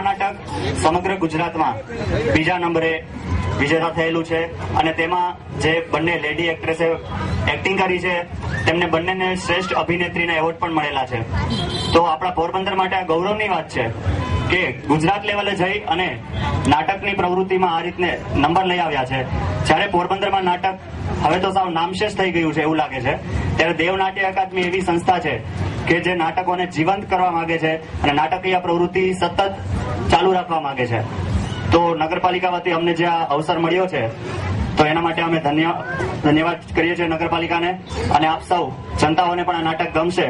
નાટક સમગ્ર ગુજરાતમાં બીજા નંબરે વિજેતા થયેલું છે. અને તેમાં જે બંને લેડી એક્ટ્રેસે એક્ટિંગ કરી છે, તેમને બંનેને શ્રેષ્ઠ અભિનેત્રીના એવોર્ડ પણ મળેલા છે. તો આપણા પોરબંદર માટે આ ગૌરવની વાત છે કે ગુજરાત લેવલે જઈ અને નાટકની પ્રવૃત્તિમાં આ રીતને નંબર લઈ આવ્યા છે. જ્યારે પોરબંદરમાં નાટક હવે તો સાવ નામશેષ થઈ ગયું છે એવું લાગે છે. ત્યારે દેવ નાટ્ય અકાદમી એવી સંસ્થા છે કે જે નાટકોને જીવંત કરવા માંગે છે અને નાટકીય પ્રવૃત્તિ સતત ચાલુ રાખવા માંગે છે. તો નગરપાલિકા વતી અમને જે આ અવસર મળ્યો છે, તો એના માટે અમે ધન્ય, ધન્યવાદ કરીએ છીએ નગરપાલિકાને અને આપ સૌ જનતાઓને પણ આ નાટક ગમશે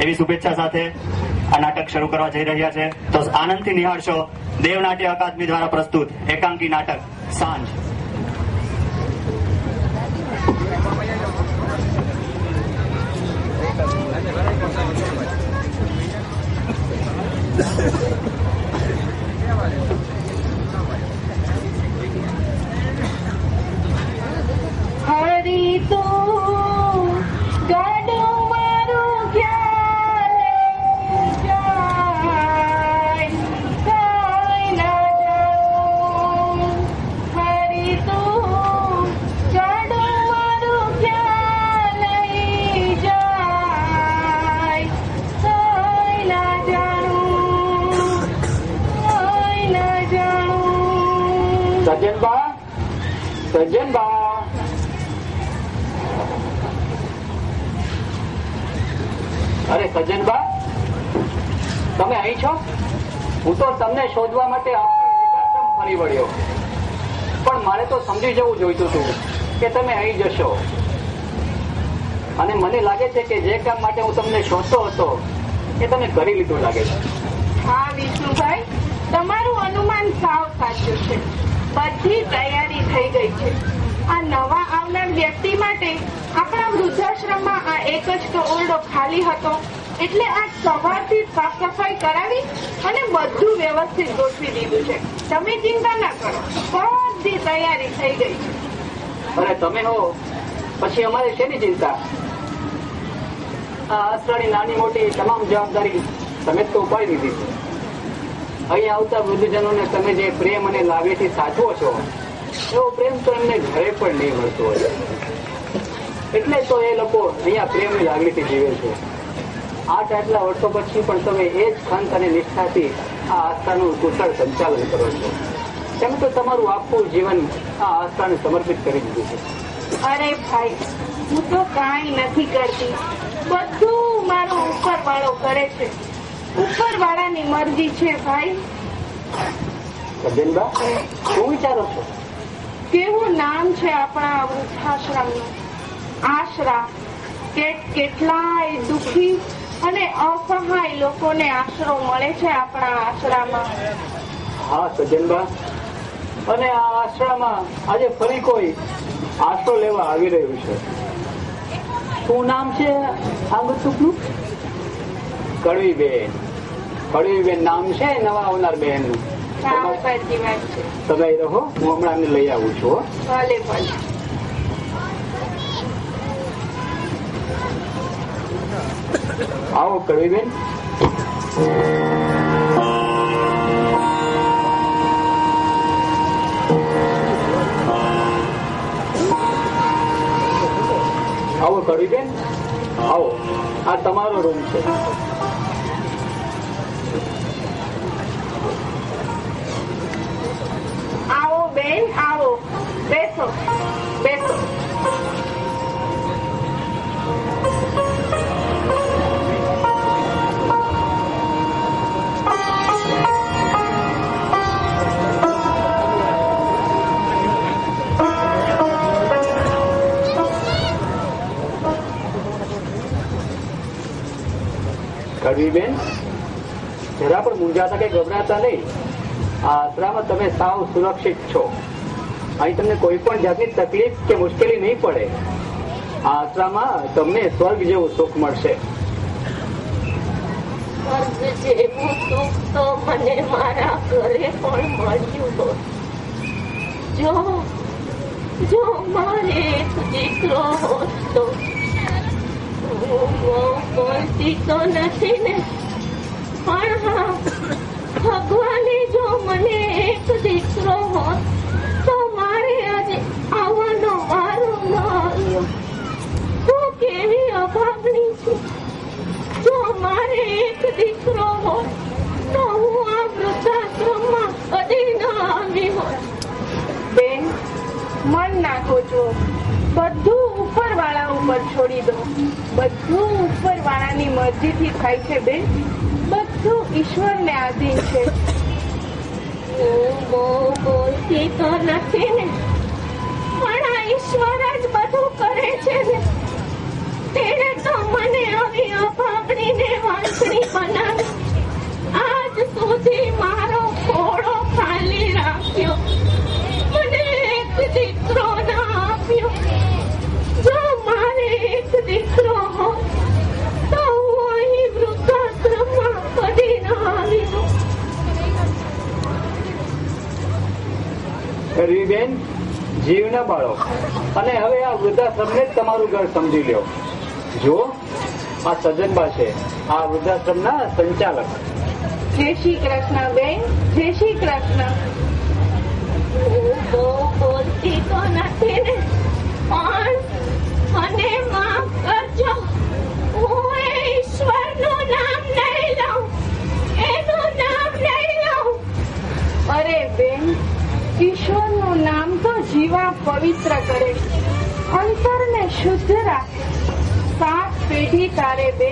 એવી શુભેચ્છા સાથે આ નાટક શરૂ કરવા જઈ રહ્યા છે. તો આનંદથી નિહાળશો. દેવનાટ્ય અકાદમી દ્વારા પ્રસ્તુત એકાંકી નાટક સાંજ. હરી અરે સજ્જનબા તમે અહીં છો? હું તો તમને શોધવા માટે ફરી વળ્યો. પણ મારે તો સમજી જવું જોઈતું હતું કે તમે અહીં જશો. અને મને લાગે છે કે જે કામ માટે હું તમને શોધતો હતો, એ તમે કરી લીધું લાગે છે. હા, વિષ્ણુભાઈ, તમારું અનુમાન સાવ સાચું છે. બધી તૈયારી થઈ ગઈ છે. આ નવા આવનાર વ્યક્તિ માટે આપણા વૃદ્ધાશ્રમમાં આ એક જ તો ઓરડો ખાલી હતો. એટલે આ સવારથી સાફ સફાઈ કરાવી અને બધું વ્યવસ્થિત ગોઠવી દીધું છે. તમે ચિંતા ના કરો. બધી તૈયારી થઈ ગઈ છે. અને તમે હો, પછી અમારે શેની ચિંતા? આ આશ્રયની નાની મોટી તમામ જવાબદારી તમે તો ઉપાડી દીધી છે. અહીં આવતા વૃદ્ધજનોને તમે જે પ્રેમ અને લાગણીથી સાચવો છો એવો પ્રેમ તો એમને ઘરે પણ નહીં મળતો હોય. એટલે તો એ લોકો અહીંયા પ્રેમની લાગણીથી જીવે છે. આઠ આટલા વર્ષો પછી પણ તમે એ જ ખંત અને નિષ્ઠાથી આ આસ્થાનું કુશળ સંચાલન કરો છો. તેમ તો તમારું આખું જીવન આ આસ્થાને સમર્પિત કરી દીધું છે. અરે ભાઈ હું તો કાંઈ નથી કરતી. બધું મારો ઉપર વાળો કરે છે. ઉપર વાળાની મરજી છે ભાઈ. બેનબા શું વિચારો છો? કેવું નામ છે આપણા વૃદ્ધાશ્રમનું? આશરા. કે કેટલાય દુઃખી અને અસહાય લોકોને આશરો મળે છે આપણા આશરામાં? હા સજ્જનબા. અને આ આશરામાં આજે ફરી કોઈ આશરો લેવા આવી રહ્યું છે? શું નામ છે આ બતુકનું કડવીબેન. કડવીબેન નામ છે નવા આવનાર છે તમે અહીં રહો હું હમણાં લઈ આવું છું. ભલે ભલે. આવો કડવીબેન. આવો કડવીબેન. આવો આ તમારો રૂમ છે. આવો બેસો બેસો કડવીબેન જરા પણ મૂંઝાતા કે ગભરાતા નહીં. આ આશરામાં તમે સાવ સુરક્ષિત છો. અહીં તમને કોઈ પણ જાતની તકલીફ કે મુશ્કેલી નહીં પડે. આ આશ્રામાં તમને સ્વર્ગ જેવું સુખ મળશે. મારા પણ હોત. જો જો મારે એક દીકરો હોત તો નથી ને. પણ હા, ભગવાને મન નાખો છો. બધું ઉપરવાળા ઉપર છોડી દો. બધું ઉપરવાળાની મરજીથી થાય છે બેન. બધું ઈશ્વરને આધીન છે. નથી ને. પણ ઈશ્વર જ બધું કરે છે ને. તેણે તો મને આવી અભાગણીને વાંસણી બનાવી. બેન જીવ ન બાળો. અને હવે આ વૃદ્ધાશ્રમને જ તમારું ઘર સમજી લ્યો. જો આ સજ્જનબા છે. આ વૃદ્ધાશ્રમના સંચાલક. જય શ્રી કૃષ્ણ બેન, જય શ્રી કૃષ્ણ. તો નથી પણ મને માફ કરજો. શુદ્ધ રાખે. સાત પેઢી તારે બે.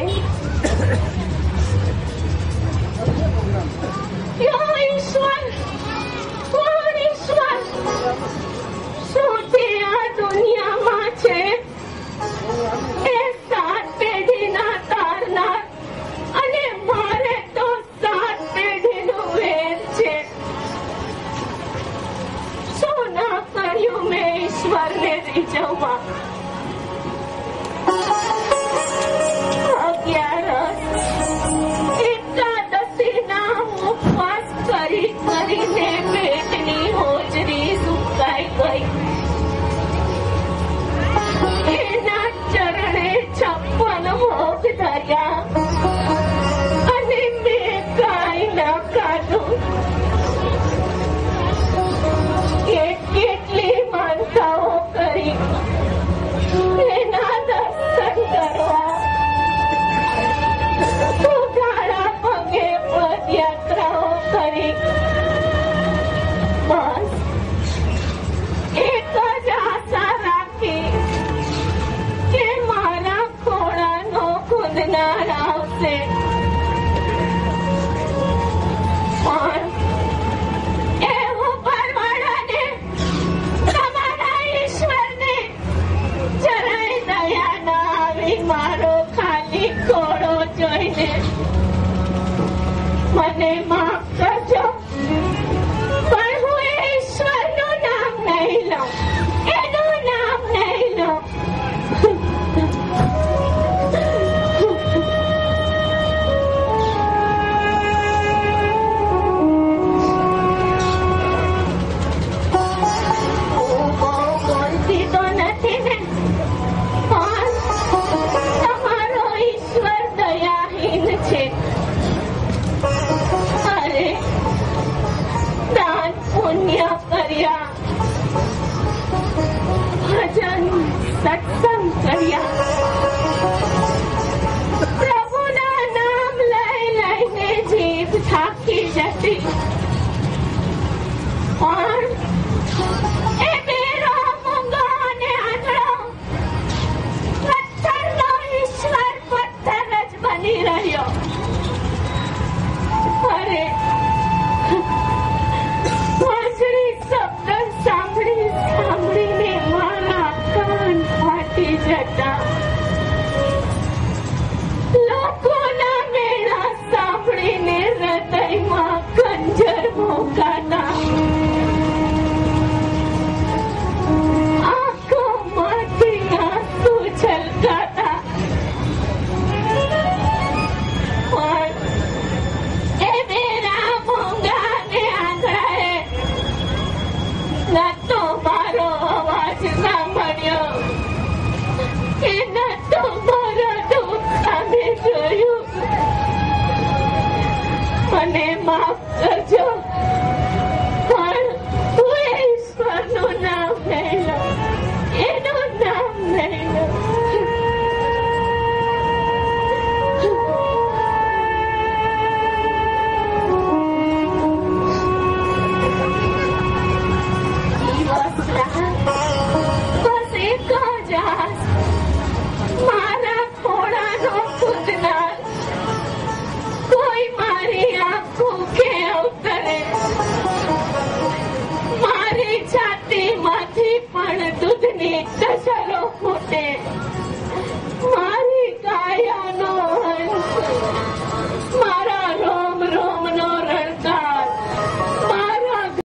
ઈશ્વર, કોણ પેઢીના તારનાર. અને મારે તો સાત પેઢીનું વેર છે. શું ના કર્યું મેં ઈશ્વરને રીઝવવા? કરીને પેટની હોજરી સુકાઈ ગઈ. મને Yeah. ન તો i don't need to lo you